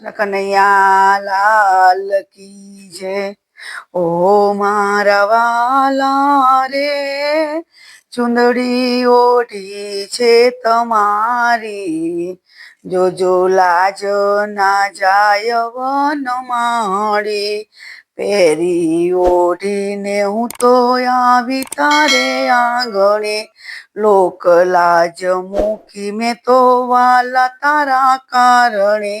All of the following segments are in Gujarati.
કનૈયા લાલ કી છે ઓ મારા વાલા રે, ચુંદડી ઓઢી છે તમારી. જોજો લાજ ના જાય વન પેરી ઓઢીને હું તો આવી તારે આંગણે. લોક લાજ મૂકી મેં તો વાલા તારા કારણે.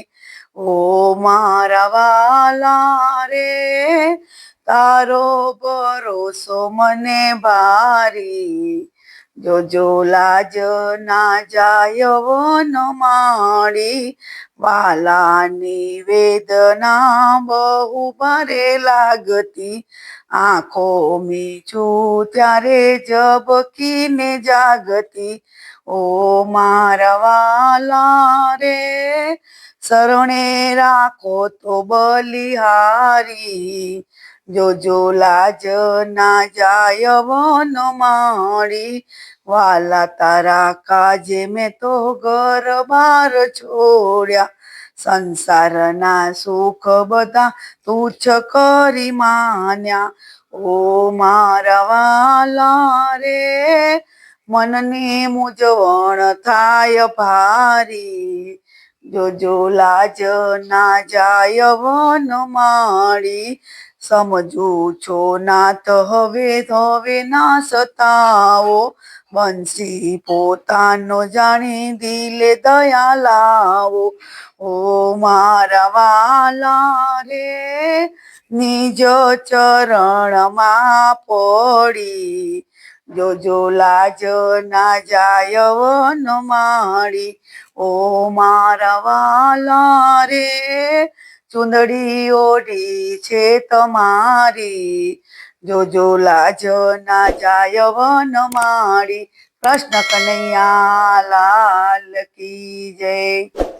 ઓ મારા વાલા રે, તારો ભરોસો મને ભારી. જોજો લાજ ના જાય વન માળી, વાલાની વેદના બહુ ભારે લાગતી. આંખો મીઠું ત્યારે જબકીને જાગતી. ઓ મારા વાલા રે શરણે રાખો તો બલિહારી. જોજો લાજ ના જાય વન મારી. વાલા તારા કાજે મેં તો ઘર બાર છોડ્યા. સંસારના સુખ બધા તુચ્છ કરી માન્યા. ઓ મારા વાલા રે, મનની મૂંઝવણ થાય ભારી. જોજો લાજ ના જાય વન માળી, સમજુ છો નાત હવે હવે ના સતાવો. બંસી પોતાનો જાણી દિલે દયા લાવો. ઓ મારા વાલા રે, નિજ ચરણમાં પડી જોજો લાજ ના જાય વન માળી. ઓ મારા વાલા રે, ચુંદડી ઓઢી છે તમારી. જોજો લાજ ના જાય વન માળી. કૃષ્ણ કનૈયા લાલ કી જય.